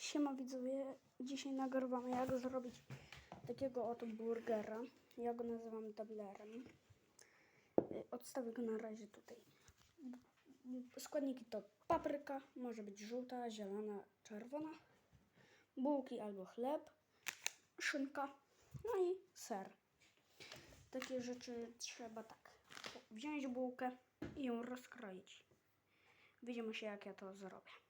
Siema widzowie, dzisiaj nagrywamy jak zrobić takiego oto burgera. Ja go nazywam tablerem. Y, Odstawię go na razie tutaj. Składniki to papryka, może być żółta, zielona, czerwona, bułki albo chleb, szynka, no i ser. Takie rzeczy trzeba tak. Wziąć bułkę i ją rozkroić. Widzimy się jak ja to zrobię.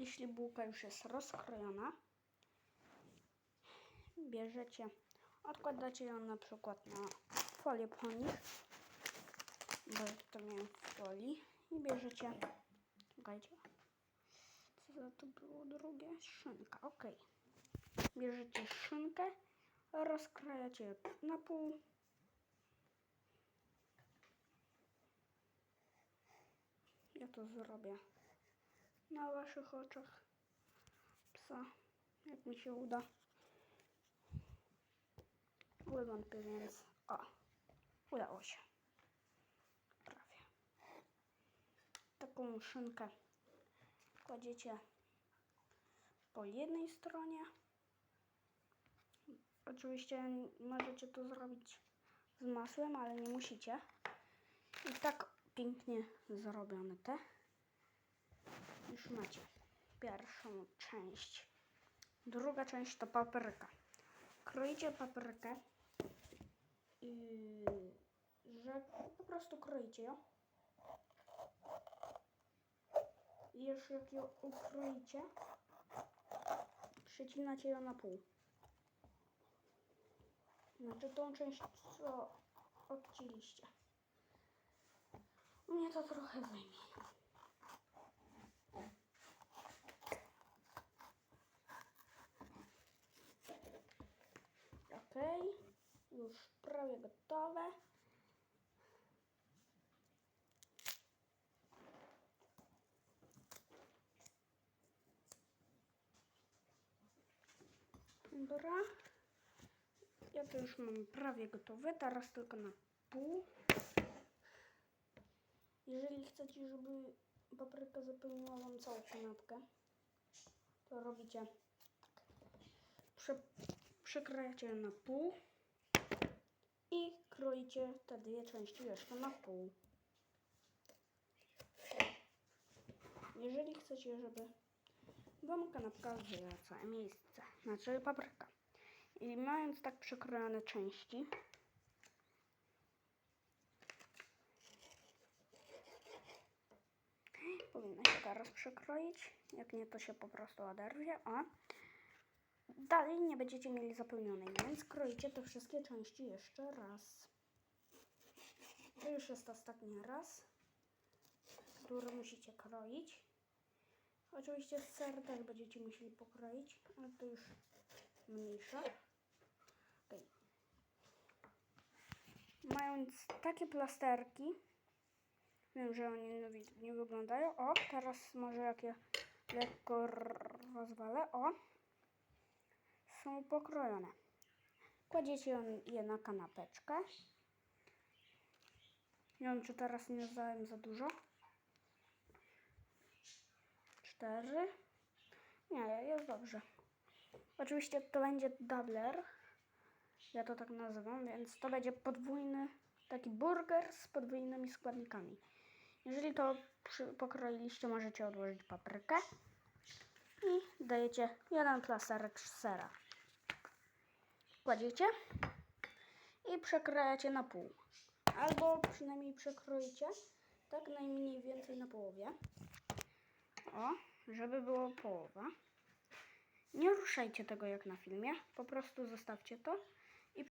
Jeśli bułka już jest rozkrojona, bierzecie, odkładacie ją na przykład na folię po bo to miałem w folii i bierzecie, czekajcie, co za to było drugie? Szynka, ok. Bierzecie szynkę, rozkrajacie na pół, ja to zrobię na waszych oczach psa, jak mi się uda. Wywątpię, więc o, udało się. Prawie. Taką szynkę kładziecie po jednej stronie. Oczywiście możecie to zrobić z masłem, ale nie musicie. I tak pięknie zrobione te. Już macie pierwszą część. Druga część to papryka. Kroicie paprykę i że po prostu kroicie ją. I już jak ją ukroicie, przecinacie ją na pół. Znaczy tą część, co odcięliście. Mnie to trochę zajmie. Ok, już prawie gotowe. Dobra. Ja to już mam prawie gotowe. Teraz tylko na pół. Jeżeli chcecie, żeby papryka zapełniła wam całą kanapkę, to robicie. Prze przekrajacie na pół i kroicie te dwie części jeszcze na pół. Jeżeli chcecie, żeby wam kanapka zajęła całe miejsce, znaczy papryka. I mając tak przekrojone części, powinno się teraz przekroić. Jak nie, to się po prostu oderwie. O. Dalej nie będziecie mieli zapełnionej, więc kroicie te wszystkie części jeszcze raz. To już jest ostatni raz, który musicie kroić. Oczywiście ser też będziecie musieli pokroić, ale to już mniejsze. Okej. Mając takie plasterki, wiem, że oni nie, wyglądają. O, teraz może jak je lekko rozwalę. O, są pokrojone. Kładziecie je na kanapeczkę. Nie wiem, czy teraz nie zdałem za dużo. Cztery. Nie, jest dobrze. Oczywiście to będzie doubler. Ja to tak nazywam, więc to będzie podwójny taki burger z podwójnymi składnikami. Jeżeli to pokroiliście, możecie odłożyć paprykę i dajecie jeden plasterek sera. Kładziecie i przekrajacie na pół. Albo przynajmniej przekroicie tak najmniej więcej na połowie. O, żeby było połowa. Nie ruszajcie tego jak na filmie, po prostu zostawcie to